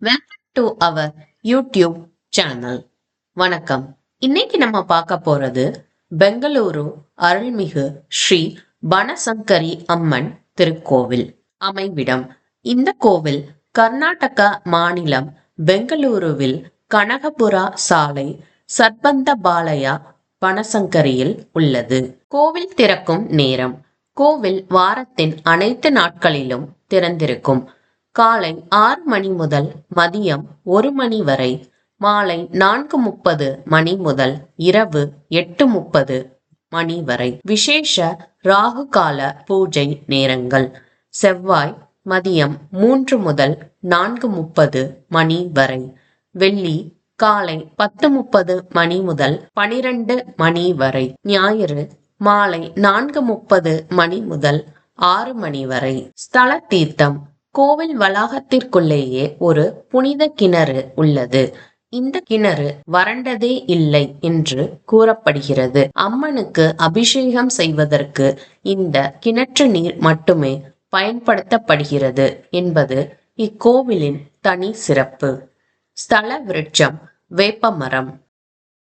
Welcome to our YouTube channel வணக்கம். இன்னைக்கு நம்ம பார்க்க போறது பெங்களூரு அருள்மிகு ஸ்ரீ பனசங்கரி அம்மன் திருக்கோவில் அமைவிடம். இந்த கோவில் கர்நாடகா மாநிலம் பெங்களூருவில் கனகபுரா சாலை சர்பந்தபாலயா பனசங்கரியில் உள்ளது. கோவில் திறக்கும் நேரம். கோவில் வாரத்தின் அனைத்து நாட்களிலும் திறந்திருக்கும். காலை ஆறு மணி முதல் மதியம் ஒரு மணி வரை மாலை நான்கு முப்பது மணி முதல் இரவு எட்டு முப்பது மணி வரை. விசேஷ ராகு கால பூஜை நேரங்கள். செவ்வாய் மதியம் மூன்று முதல் நான்கு முப்பது மணி வரை. வெள்ளி காலை பத்து முப்பது மணி முதல் பனிரெண்டு மணி வரை. ஞாயிறு மாலை நான்கு முப்பது மணி முதல் ஆறு மணி வரை. ஸ்தல தீர்த்தம் கோவில் வளாகத்திற்குள்ளேயே ஒரு புனித கிணறு உள்ளது. இந்த கிணறு வறண்டதே இல்லை என்று கூறப்படுகிறது. அம்மனுக்கு அபிஷேகம் செய்வதற்கு இந்த கிணற்று நீர் மட்டுமே பயன்படுத்தப்படுகிறது என்பது இக்கோவிலின் தனி சிறப்பு. ஸ்தல விருட்சம் வேப்பமரம்.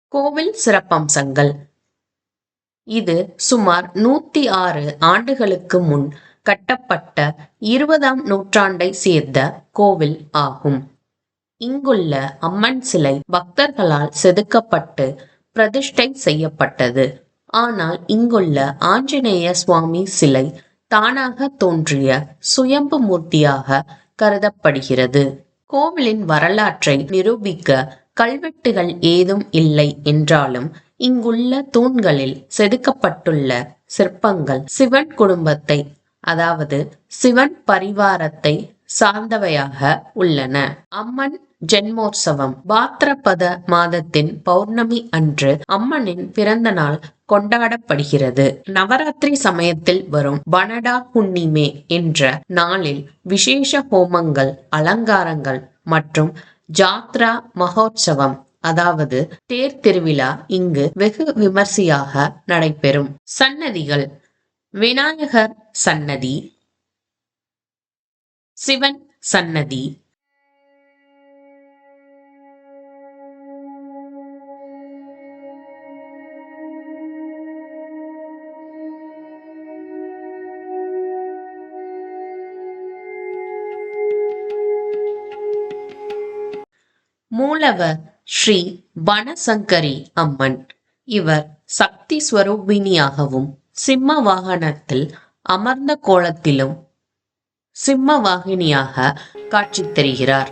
கோவில் சிறப்பம்சங்கள். இது சுமார் நூத்தி ஆறு ஆண்டுகளுக்கு முன் கட்டப்பட்ட இருபதாம் நூற்றாண்டை சேர்ந்த கோவில் ஆகும். இங்குள்ள அம்மன் சிலை பக்தர்களால் செதுக்கப்பட்டு பிரதிஷ்டை செய்யப்பட்டது. ஆனால் இங்குள்ள ஆஞ்சநேய சுவாமி சிலை தானாக தோன்றிய சுயம்பு மூர்த்தியாக கருதப்படுகிறது. கோவிலின் வரலாற்றை நிரூபிக்க கல்வெட்டுகள் ஏதும் இல்லை என்றாலும் இங்குள்ள தூண்களில் செதுக்கப்பட்டுள்ள சிற்பங்கள் சிவன் குடும்பத்தை அதாவது சிவன் பரிவாரத்தை சார்ந்தவையாக உள்ளன. அம்மன் ஜென்மோற்சவம். பாத்திரபத மாதத்தின் பௌர்ணமி அன்று அம்மனின் பிறந்த நாள் கொண்டாடப்படுகிறது. நவராத்திரி சமயத்தில் வரும் வனடா புன்னிமே என்ற நாளில் விசேஷ ஹோமங்கள் அலங்காரங்கள் மற்றும் ஜாத்ரா மகோற்சவம் அதாவது தேர் திருவிழா இங்கு வெகு விமர்சையாக நடைபெறும். சன்னதிகள் விநாயகர் சன்னதி. சிவன் சன்னதி. மூலவர் ஸ்ரீ வனசங்கரி அம்மன். இவர் சக்தி ஸ்வரூபிணியாகவும் சிம்ம வாகனத்தில் அமர்ந்த கோலத்திலும் சிம்ம வாகினியாக காட்சி தருகிறார்.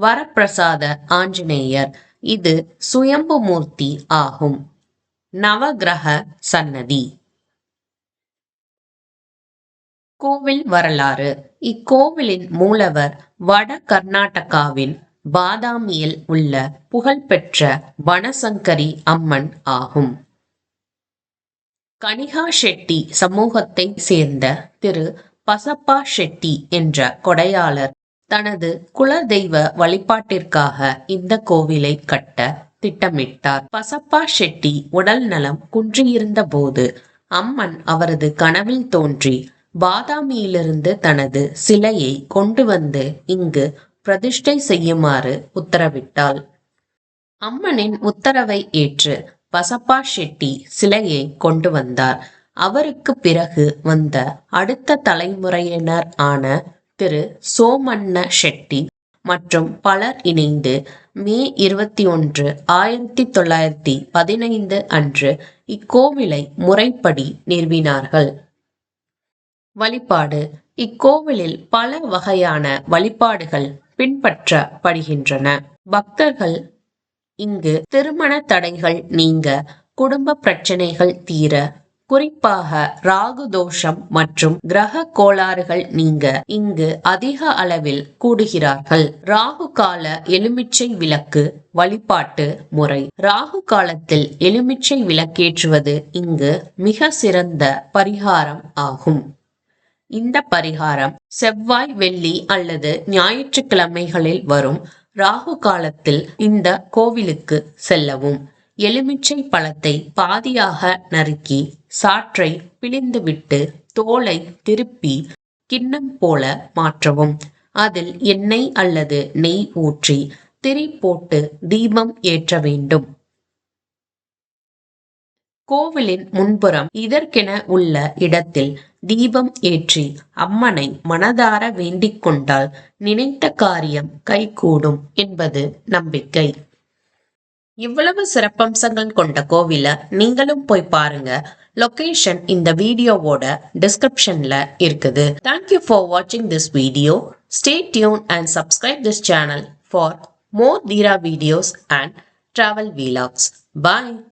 வரப்பிரசாத ஆஞ்சநேயர். இது சுயம்பு மூர்த்தி ஆகும். நவகிரக சன்னதி. கோவில் வரலாறு. இக்கோவிலின் மூலவர் வட கர்நாடகாவின் பாதாமியில் உள்ள புகழ்பெற்ற வனசங்கரி அம்மன் ஆகும். கனிகா ஷெட்டி சமூகத்தை சேர்ந்த திரு பசப்பா ஷெட்டி என்ற கொடையாளர் தனது குலதெய்வ வழிபாட்டிற்காக இந்த கோவிலை கட்ட திட்டமிட்டார். பசப்பா ஷெட்டி உடல் நலம் குன்றியிருந்த போது அம்மன் அவரது கனவில் தோன்றி பாதாமியிலிருந்து தனது சிலையை கொண்டு வந்து இங்கு பிரதிஷ்டை செய்யுமாறு உத்தரவிட்டாள். அம்மனின் உத்தரவை ஏற்று பசப்பா ஷெட்டி சிலையை கொண்டு வந்தார். அவருக்கு பிறகு வந்த அடுத்த தலைமுறையினர் ஆன திரு சோமண்ண ஷெட்டி மற்றும் பலர் இணைந்து மே இருபத்தி ஒன்று ஆயிரத்தி தொள்ளாயிரத்தி பதினைந்து அன்று இக்கோவிலை முறைப்படி நிறுவினார்கள். வழிபாடு. இக்கோவிலில் பல வகையான வழிபாடுகள் பின்பற்றப்படுகின்றன. பக்தர்கள் இங்கு திருமண தடைகள் நீங்க குடும்ப பிரச்சனைகள் தீர குறிப்பாக ராகு தோஷம் மற்றும் கிரக கோளாறுகள் நீங்க இங்கு அதிக அளவில் கூடுகிறார்கள். ராகு கால எலுமிச்சை விளக்கு வழிபாட்டு முறை. ராகு காலத்தில் எலுமிச்சை விளக்கேற்றுவது இங்கு மிக சிறந்த பரிகாரம் ஆகும். இந்த பரிகாரம் செவ்வாய் வெள்ளி அல்லது ஞாயிற்றுக்கிழமைகளில் வரும். ராகு காலத்தில் இந்த கோவிலுக்கு செல்லவும். எலுமிச்சை பழத்தை பாதியாக நறுக்கி சாற்றை பிழிந்துவிட்டு தோலை திருப்பி கிண்ணம் போல மாற்றவும். அதில் எண்ணெய் அல்லது நெய் ஊற்றி திரி போட்டு தீபம் ஏற்ற வேண்டும். கோவிலின் முன்புறம் இதற்கென உள்ள இடத்தில் தீபம் ஏற்றி அம்மனை மனதார வேண்டிக் கொண்டால் நினைத்த காரியம் கைகூடும் என்பது நம்பிக்கை. இவ்வளவு சிறப்பம்சங்கள் கொண்ட கோவில நீங்களும் போய் பாருங்க லொகேஷன் இந்த வீடியோவோட டிஸ்கிரிப்ஷன்ல இருக்குது தேங்க்யூ ஃபார் வாட்சிங் this video stay tuned and subscribe this channel for more தீரா videos and travel vlogs. Bye.